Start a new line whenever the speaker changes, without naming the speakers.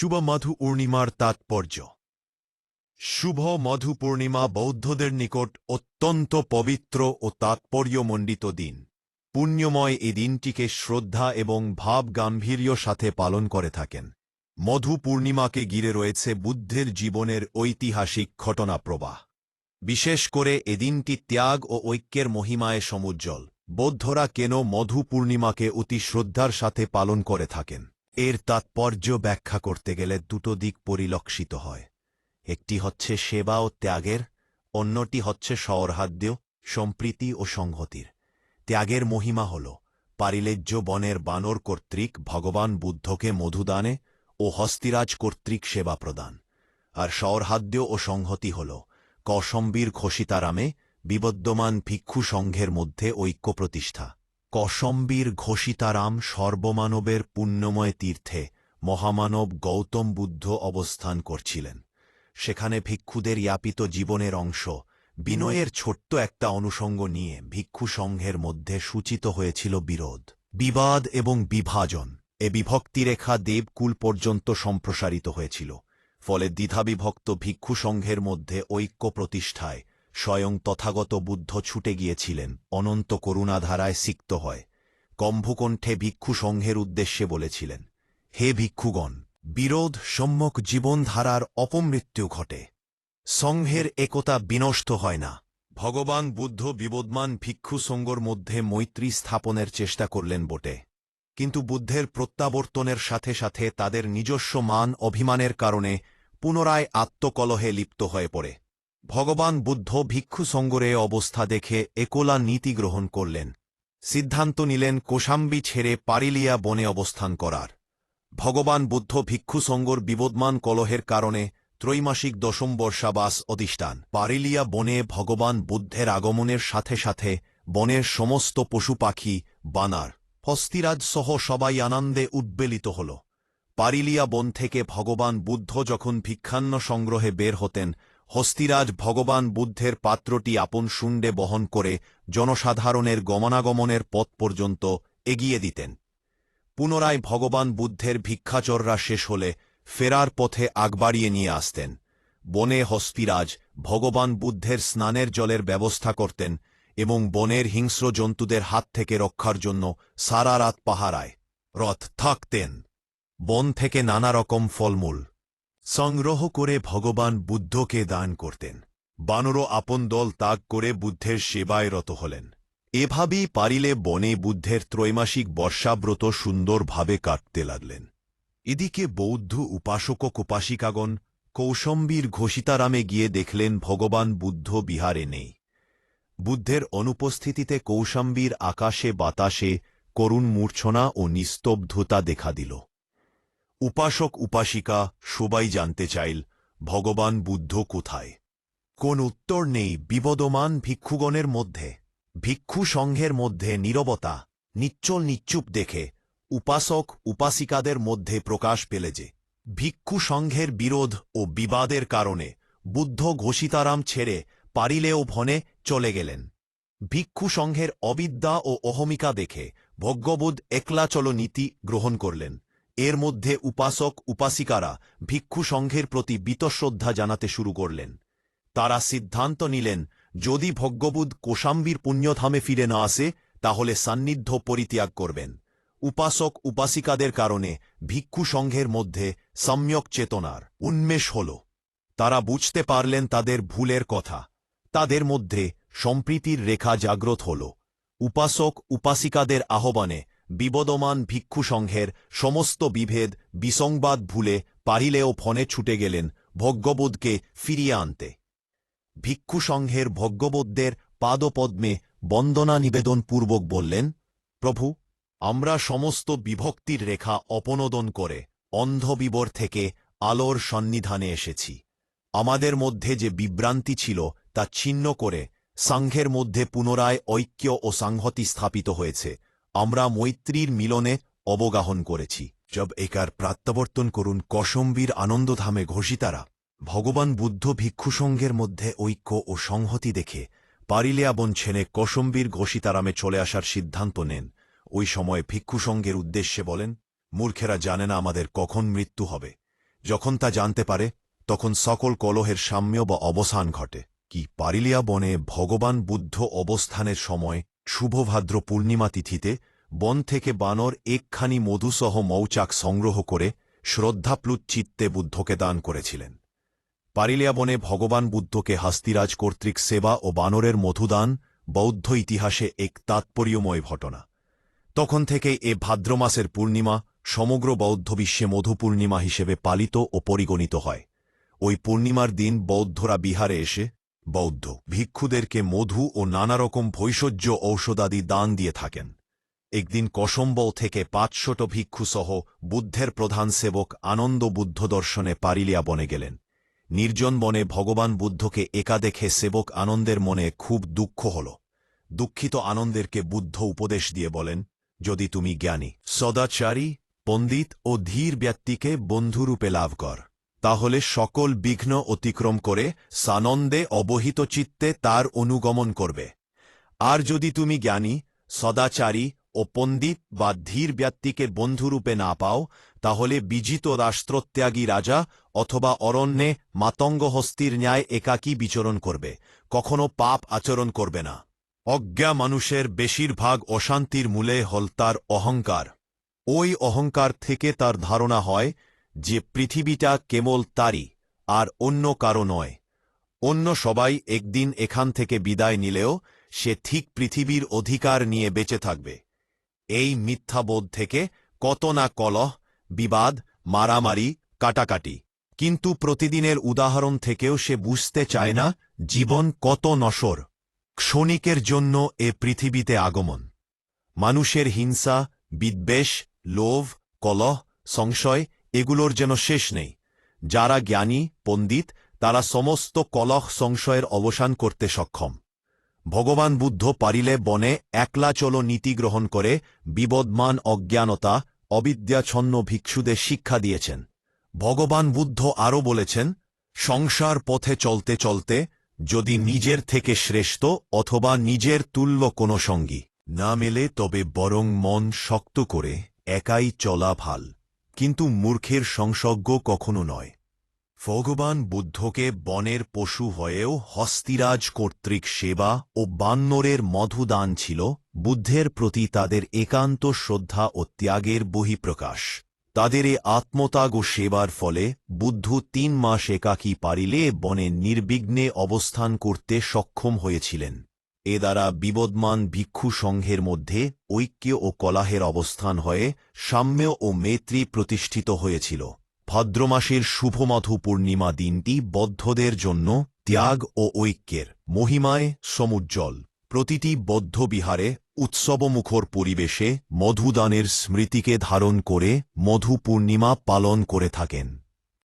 শুভ মধু পূর্ণিমার তাৎপর্য। শুভ মধু পূর্ণিমা বৌদ্ধদের নিকট অত্যন্ত পবিত্র ও তাৎপর্যমণ্ডিত দিন। পুণ্যময় এই দিনটিকে শ্রদ্ধা এবং ভাব গাম্ভীর্য সাথে পালন করে থাকেন। মধু পূর্ণিমাকে ঘিরে রয়েছে বুদ্ধের জীবনের ঐতিহাসিক ঘটনা প্রবাহ বিশেষ করে এদিনটি ত্যাগ ও ঐক্যের মহিমায় সমুজ্জ্বল। বৌদ্ধরা কেন মধু পূর্ণিমাকে অতি শ্রদ্ধার সাথে পালন করে থাকেন? এর তাৎপর্য ব্যাখ্যা করতে গেলে দুটো দিক পরিলক্ষিত হয়। একটি হচ্ছে সেবা ও ত্যাগের, অন্যটি হচ্ছে সৌরহাদ্য সম্প্রীতি ও সংহতির। ত্যাগের মহিমা হল পারিলেজ্য বনের বানর কর্তৃক ভগবান বুদ্ধকে মধুদানে ও হস্তিরাজ কর্তৃক সেবা প্রদান। আর সৌরহাদ্য ও সংহতি হল কৌশম্বীর ঘোষিতারামে বিবদ্যমান ভিক্ষু সংঘের মধ্যে ঐক্য প্রতিষ্ঠা কৌশম্বীর ঘোষিতারাম সর্বমানবের পুণ্যময় তীর্থে মহামানব গৌতম বুদ্ধ অবস্থান করছিলেন। সেখানে ভিক্ষুদের ইয়াপিত জীবনের অংশ, বিনয়ের ছোট্ট একটা অনুষঙ্গ নিয়ে ভিক্ষু সংঘের মধ্যে সূচিত হয়েছিল বিরোধ, বিবাদ এবং বিভাজন। এ বিভক্তিরেখা দেবকুল পর্যন্ত সম্প্রসারিত হয়েছিল। ফলে দ্বিধাবিভক্ত ভিক্ষু সংঘের মধ্যে ঐক্য প্রতিষ্ঠায় স্বয়ং তথাগত বুদ্ধ ছুটে গিয়েছিলেন, অনন্ত করুণাধারায় সিক্ত হয়। কম্ভকণ্ঠে ভিক্ষু সংঘের উদ্দেশ্যে বলেছিলেন, হে ভিক্ষুগণ, বিরোধ সম্যক জীবনধারার অপমৃত্যু ঘটে। সংঘের একতা বিনষ্ট হয় না। ভগবান বুদ্ধ বিবদমান ভিক্ষু সঙ্গর মধ্যে মৈত্রী স্থাপনের চেষ্টা করলেন বটে। কিন্তু বুদ্ধের প্রত্যাবর্তনের সাথে সাথে তাদের নিজস্ব মান অভিমানের কারণে পুনরায় আত্মকলহে লিপ্ত হয়ে পড়ে। ভগবান বুদ্ধ ভিক্ষু সঙ্গরে অবস্থা দেখে একোলা নীতি গ্রহণ করলেন। সিদ্ধান্ত নিলেন কোশাম্বি ছেড়ে পারিলিয়া বনে অবস্থান করার। ভগবান বুদ্ধ ভিক্ষু সঙ্গর বিবদমান কলহের কারণে ত্রৈমাসিক দশম বর্ষাবাস অধিষ্ঠান। পারিলিয়া বনে ভগবান বুদ্ধের আগমনের সাথে সাথে বনের সমস্ত পশু পাখি, বানার হস্তিরাজ সহ সবাই আনন্দে উদ্বেলিত হল। পারিলিয়া বন থেকে ভগবান বুদ্ধ যখন ভিক্ষান্ন সংগ্রহে বের হতেন হস্তিরাজ ভগবান বুদ্ধের পাত্রটি আপন শুণ্ডে বহন করে জনসাধারণের গমনাগমনের পথ পর্যন্ত এগিয়ে দিতেন। পুনরায় ভগবান বুদ্ধের ভিক্ষাচররা শেষ হলে ফেরার পথে আগ বাড়িয়ে নিয়ে আসতেন। বনে হস্তিরাজ ভগবান বুদ্ধের স্নানের জলের ব্যবস্থা করতেন এবং বনের হিংস্র জন্তুদের হাত থেকে রক্ষার জন্য সারা রাত পাহারায় রথ থাকতেন। বন থেকে নানা রকম ফলমূল সংগ্রহ করে ভগবান বুদ্ধকে দান করতেন। বানরও আপন দল ত্যাগ করে বুদ্ধের সেবায় রত হলেন। এভাবেই পারিলে বনে বুদ্ধের ত্রৈমাসিক বর্ষাব্রত সুন্দরভাবে কাটতে লাগলেন। এদিকে বৌদ্ধ উপাসক উপাসিকাগণ কৌশম্বীর ঘোষিতারামে গিয়ে দেখলেন ভগবান বুদ্ধ বিহারে নেই। বুদ্ধের অনুপস্থিতিতে কৌশম্বীর আকাশে বাতাসে করুণ মূর্ছনা ও নিস্তব্ধতা দেখা দিল। উপাসক উপাসিকা সবাই জানতে চাইল, ভগবান বুদ্ধ কোথায়? কোন উত্তর নেই বিবদমান ভিক্ষুগণের মধ্যে। ভিক্ষু সংঘের মধ্যে নীরবতা, নিচ্চল নিচ্চুপ দেখে উপাসক উপাসিকাদের মধ্যে প্রকাশ পেলে যে, ভিক্ষু সংঘের বিরোধ ও বিবাদের কারণে বুদ্ধ ঘোষিতারাম ছেড়ে পারিলেও ভনে চলে গেলেন। ভিক্ষু সংঘের অবিদ্যা ও অহমিকা দেখে ভজ্ঞবোধ একলাচল নীতি গ্রহণ করলেন। এর মধ্যে উপাসক, উপাসিকারা ভিক্ষু সংঘের প্রতি বিতশ্রদ্ধা জানাতে শুরু করলেন। তারা সিদ্ধান্ত নিলেন, যদি ভজ্ঞবুধ কোশাম্বীর পুণ্যধামে ফিরে না আসে, তাহলে সান্নিধ্য পরিত্যাগ করবেন। উপাসক, উপাসিকাদের কারণে ভিক্ষু সংঘের মধ্যে সম্যক চেতনার উন্মেষ হল। তারা বুঝতে পারলেন তাদের ভুলের কথা। তাদের মধ্যে সম্প্রীতির রেখা জাগ্রত হল। উপাসক, উপাসিকাদের আহ্বানে বিবদমান ভিক্ষু সংঘের সমস্ত বিভেদ বিসংবাদ ভুলে পারিলেও ফনে ছুটে গেলেন ভজ্ঞবোধকে ফিরিয়ে আনতে। ভিক্ষু সংঘের ভজ্ঞবোধদের পাদপদ্মে বন্দনা নিবেদন পূর্বক বললেন, প্রভু, আমরা সমস্ত বিভক্তির রেখা অপনোদন করে অন্ধবিবর থেকে আলোর সন্নিধানে এসেছি। আমাদের মধ্যে যে বিভ্রান্তি ছিল তা ছিন্ন করে সাংঘের মধ্যে পুনরায় ঐক্য ও সাংহতি স্থাপিত হয়েছে। আমরা মৈত্রীর মিলনে অবগাহন করেছি। জব একার প্রত্যাবর্তন করুন কসম্বীর আনন্দধামে ঘোষিতারা। ভগবান বুদ্ধ ভিক্ষুসঙ্গের মধ্যে ঐক্য ও সংহতি দেখে পারিলিয়াবন ছেনে কসম্বীর ঘোষিতারামে চলে আসার সিদ্ধান্ত নেন। ওই সময় ভিক্ষুসঙ্গের উদ্দেশ্যে বলেন, মূর্খেরা জানে না আমাদের কখন মৃত্যু হবে। যখন তা জানতে পারে, তখন সকল কলহের সাম্য বা অবসান ঘটে। কি পারিলিয়া বনে ভগবান বুদ্ধ অবস্থানের সময় শুভভাদ্র পূর্ণিমা তিথিতে বন থেকে বানর একখানি মধুসহ মৌচাক সংগ্রহ করে শ্রদ্ধাপ্লুত চিত্তে বুদ্ধকে দান করেছিলেন। পারিলিয়া বনে ভগবান বুদ্ধকে হাস্তিরাজ কর্তৃক সেবা ও বানরের মধুদান বৌদ্ধ ইতিহাসে এক তাৎপর্যময় ঘটনা। তখন থেকেই এ ভাদ্র মাসের পূর্ণিমা সমগ্র বৌদ্ধ বিশ্বে মধু পূর্ণিমা হিসেবে পালিত ও পরিগণিত হয়। ওই পূর্ণিমার দিন বৌদ্ধরা বিহারে এসে বৌদ্ধ ভিক্ষুদেরকে মধু ও নানারকম ভৈষজ্য ঔষধাদি দান দিয়ে থাকেন। একদিন কসম্বল থেকে পাঁচশত ভিক্ষুসহ বুদ্ধের প্রধান সেবক আনন্দ বুদ্ধ দর্শনে পারিলিয়া বনে গেলেন। নির্জন বনে ভগবান বুদ্ধকে একা দেখে সেবক আনন্দের মনে খুব দুঃখ হল। দুঃখিত আনন্দেরকে বুদ্ধ উপদেশ দিয়ে বলেন, যদি তুমি জ্ঞানী, সদাচারী, পণ্ডিত ও ধীর ব্যক্তিকে বন্ধুরূপে লাভ কর। তাহলে সকল বিঘ্ন অতিক্রম করে সানন্দে অবহিত চিত্তে তার অনুগমন করবে। আর যদি তুমি জ্ঞানী, সদাচারী ও পণ্ডিত বা ধীর ব্যক্তিকে বন্ধুরূপে না পাও, তাহলে বিজিত রাষ্ট্রত্যাগী রাজা অথবা অরণ্যে মাতঙ্গ হস্তির ন্যায় একাকী বিচরণ করবে, কখনো পাপ আচরণ করবে না। অজ্ঞা মানুষের বেশিরভাগ অশান্তির মূলে হল তার অহংকার। ওই অহংকার থেকে তার ধারণা হয় যে পৃথিবীটা কেবল তারই, আর অন্য কারও নয়। অন্য সবাই একদিন এখান থেকে বিদায় নিলেও সে ঠিক পৃথিবীর অধিকার নিয়ে বেঁচে থাকবে। এই মিথ্যাবোধ থেকে কত না কলহ, বিবাদ, মারামারি, কাটাকাটি। কিন্তু প্রতিদিনের উদাহরণ থেকেও সে বুঝতে চায় না জীবন কত নশর ক্ষণিকের জন্য এ পৃথিবীতে আগমন। মানুষের হিংসা, বিদ্বেষ, লোভ, কলহ, সংশয় এগুলোর যেন শেষ নেই। যারা জ্ঞানী, পণ্ডিত, তারা সমস্ত কলহ সংশয়ের অবসান করতে সক্ষম। ভগবান বুদ্ধ পারিলে বনে একলা চলো নীতি গ্রহণ করে বিবদমান অজ্ঞানতা অবিদ্যাছন্ন ভিক্ষুদের শিক্ষা দিয়েছেন। ভগবান বুদ্ধ আরও বলেছেন, সংসার পথে চলতে চলতে যদি নিজের থেকে শ্রেষ্ঠ অথবা নিজের তুল্য কোনো সঙ্গী না মেলে তবে বরং মন শক্ত করে একাই চলা ভালো। কিন্তু মূর্খের সংসজ্ঞ কখনো নয়। ভগবান বুদ্ধকে বনের পশু হয়েও হস্তিরাজ কর্তৃক সেবা ও বান্নরের মধুদান ছিল, বুদ্ধের প্রতি তাদের একান্ত শ্রদ্ধা ও ত্যাগের বহিঃপ্রকাশ। তাদের এ আত্মত্যাগ ও সেবার ফলে বুদ্ধ তিন মাস একাকী পারিলে বনে নির্বিঘ্নে অবস্থান করতে সক্ষম হয়েছিলেন। এ দ্বারা বিবদমান ভিক্ষু সংঘের মধ্যে ঐক্য ও কলাহের অবস্থান হয়ে সাম্য ও মেত্রী প্রতিষ্ঠিত হয়েছিল। ভাদ্রমাসের শুভমধু পূর্ণিমা দিনটি বদ্ধদের জন্য ত্যাগ ও ঐক্যের মহিমায় সমুজ্জ্বল। প্রতিটি বদ্ধ বিহারে উৎসবমুখর পরিবেশে মধুদানের স্মৃতিকে ধারণ করে মধু পূর্ণিমা পালন করে থাকেন।